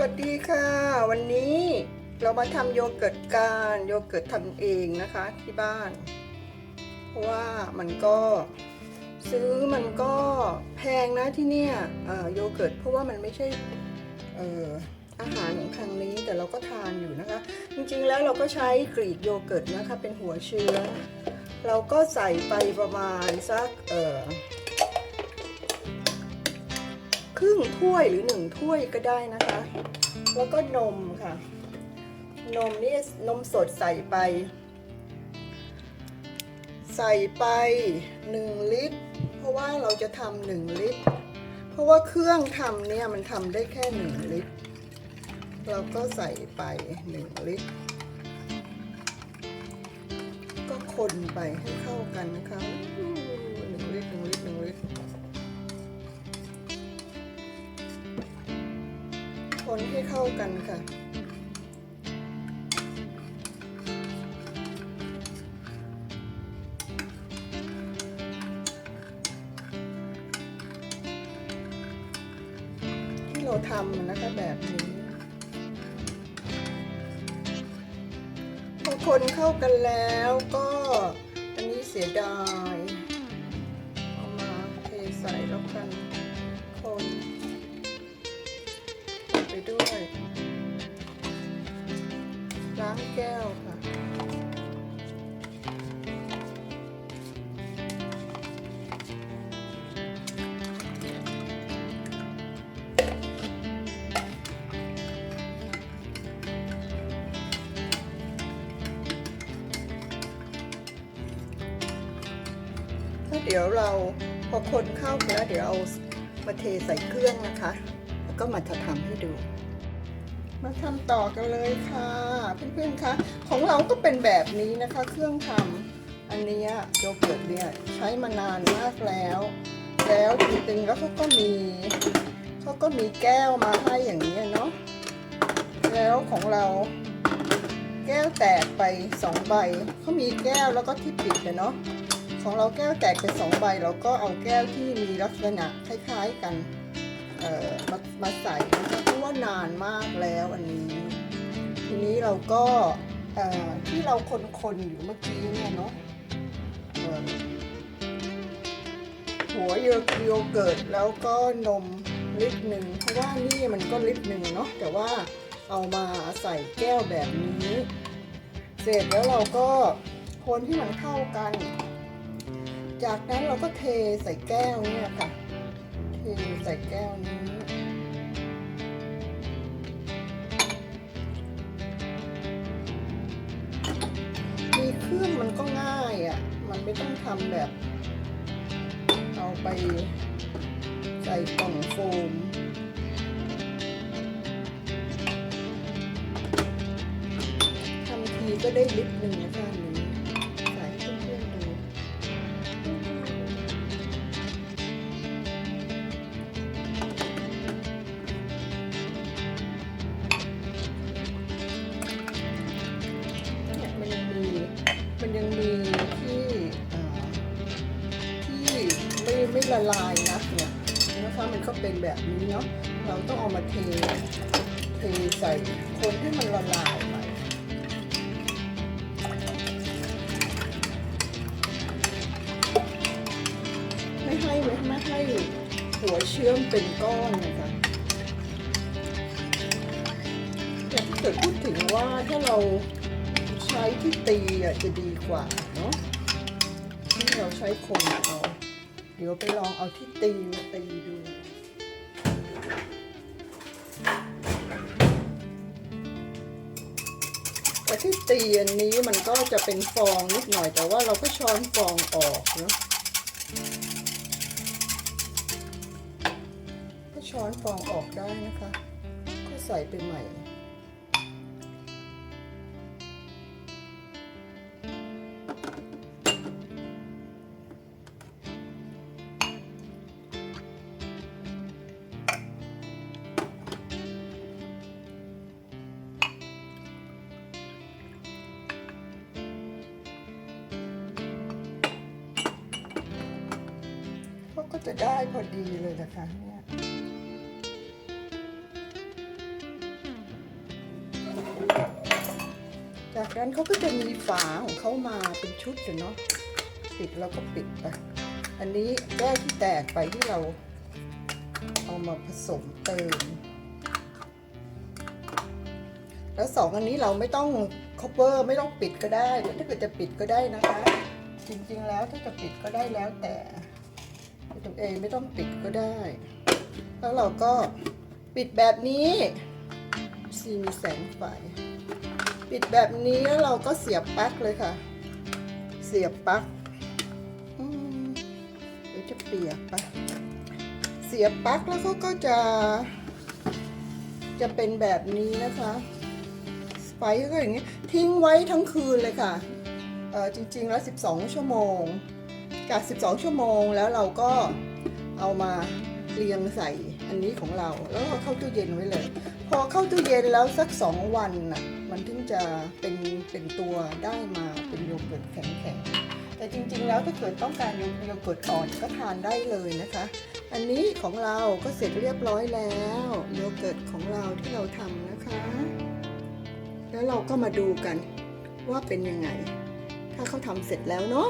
วัสดีค่ะ วันนี้เรามาทำโยเกิร์ตกันโยเกิร์ตทำเองนะคะที่บ้านเพราะว่ามันก็ซื้อมันก็แพงนะที่เนี่ยโยเกิร์ตเพราะว่ามันไม่ใช่อออาหารของทางนี้แต่เราก็ทานอยู่นะคะ จริงๆแล้วเราก็ใช้กรีกโยเกิร์ตนะคะเป็นหัวเชื้อ เราก็ใส่ไปประมาณสักเอ่อครึ่งถ้วยหรือหนึ่งถ้วยก็ได้นะคะ แล้วก็นมค่ะ นมนี่นมสดใส่ไป ใส่ไปหนึ่งลิตร เพราะว่าเราจะทำหนึ่งลิตร เพราะว่าเครื่องทำเนี่ยมันทำได้แค่หนึ่งลิตร เราก็ใส่ไปหนึ่งลิตร ก็คนไปให้เข้ากันนะคะ คนให้เข้ากันค่ะ ที่เราทำนะคะแบบนี้พอคนเข้ากันแล้วก็อันนี้เสียดาย เอามาเทใส่แล้วกันางแก้วค่ะเดี๋ยวเราพอคนเข้าแล้วเดี๋ยวเอามาเทใส่เครื่องนะคะ แล้วก็มาจะทำให้ดู มาทำต่อกันเลยค่ะเพื่อนๆคะของเราก็เป็นแบบนี้นะคะ เครื่องทำอันนี้โยเกิร์ตเนี่ยใช้มานานมากแล้ว แล้วจริงๆแล้วเขาก็มีเขาก็มีแก้วมาให้อย่างนี้เนาะแล้วของเราแก้วแตกไปสองใบเขามีแก้วแล้วก็ที่ปิดเนาะของเราแก้วแตกไปสองใบเราก็เอาแก้วที่มีลักษณะคล้าย ๆกันมามาใส่ นานมากแล้วอันนี้ ทีนี้เราก็ที่เราคนๆอยู่เมื่อกี้เนี่ยเนาะเอ่อหัวโยโยเกิร์ตแล้วก็นมลิตรหนึ่งเพราะว่านี่มันก็ลิตรหนึ่งเนาะแต่ว่าเอามาใส่แก้วแบบนี้ เสร็จแล้วเราก็คนที่มันเข้ากัน จากนั้นเราก็เทใส่แก้วเนี่ยค่ะ เทใส่แก้วนี้ เครื่องมันก็ง่ายอะ มันไม่ต้องทำแบบ เอาไปใส่กล่องโฟมทำทีก็ได้ลิตรหนึ่งนะคะอัน ยังมีที่ที่ไม่ไม่ละลายนักเนี่ยนะคะมันก็เป็นแบบนี้เนาะเราต้องเอามาเทเทใส่คนให้มันละลายไปไม่ให้ไม่ให้หัวเชื่อมเป็นก้อนนะคะแต่ถ้าเกิดพูดถึงว่าถ้าเรา ช้ที่ตีอะจะดีกว่าเนาะที่เราใช้คนเอา เดี๋ยวไปลองเอาที่ตีมาตีดูแต่ที่ตีอันนี้มันก็จะเป็นฟองนิดหน่อย แต่ว่าเราก็ช้อนฟองออกเนาะก็ช้อนฟองออกได้นะคะ ก็ใส่ไปใหม่ จะได้พอดีเลยนะคะเนี่ยจากนั้นเขาก็จะมีฝาของเขามาเป็นชุดเนาะปิดแล้วก็ปิดไป อันนี้แก้ที่แตกไปที่เราเอามาผสมเติม แล้วสองอันนี้เราไม่ต้องคอปเปอร์ไม่ต้องปิดก็ได้ ถ้าเกิดจะปิดก็ได้นะคะ จริงๆแล้วถ้าจะปิดก็ได้แล้วแต่ ตัวเองไม่ต้องปิดก็ได้ แล้วเราก็ปิดแบบนี้ซีมีแสงไฟ ปิดแบบนี้แล้วเราก็เสียบปลั๊กเลยค่ะ เสียบปลั๊กเดี๋ยวจะเปียกปะเสียบปลั๊กแล้วเขาก็จะ จะเป็นแบบนี้นะคะไฟก็อย่างนี้ ทิ้งไว้ทั้งคืนเลยค่ะจริงๆแล้ว 12 ชั่วโมง จาก 12 ชั่วโมงแล้วเราก็เอามาเรียงใส่อันนี้ของเรา แล้วก็เข้าตู้เย็นไว้เลย พอเข้าตู้เย็นแล้วสัก 2 วันน่ะมันถึงจะเป็นเป็นตัวได้มาเป็นโยเกิร์ตแข็งๆแต่จริงๆแล้วถ้าเกิดต้องการโยเกิร์ตอ่อนก็ทานได้เลยนะคะ อันนี้ของเราก็เสร็จเรียบร้อยแล้วโยเกิร์ตของเราที่เราทำนะคะ แล้วเราก็มาดูกันว่าเป็นยังไง ถ้าเขาทำเสร็จแล้วเนาะ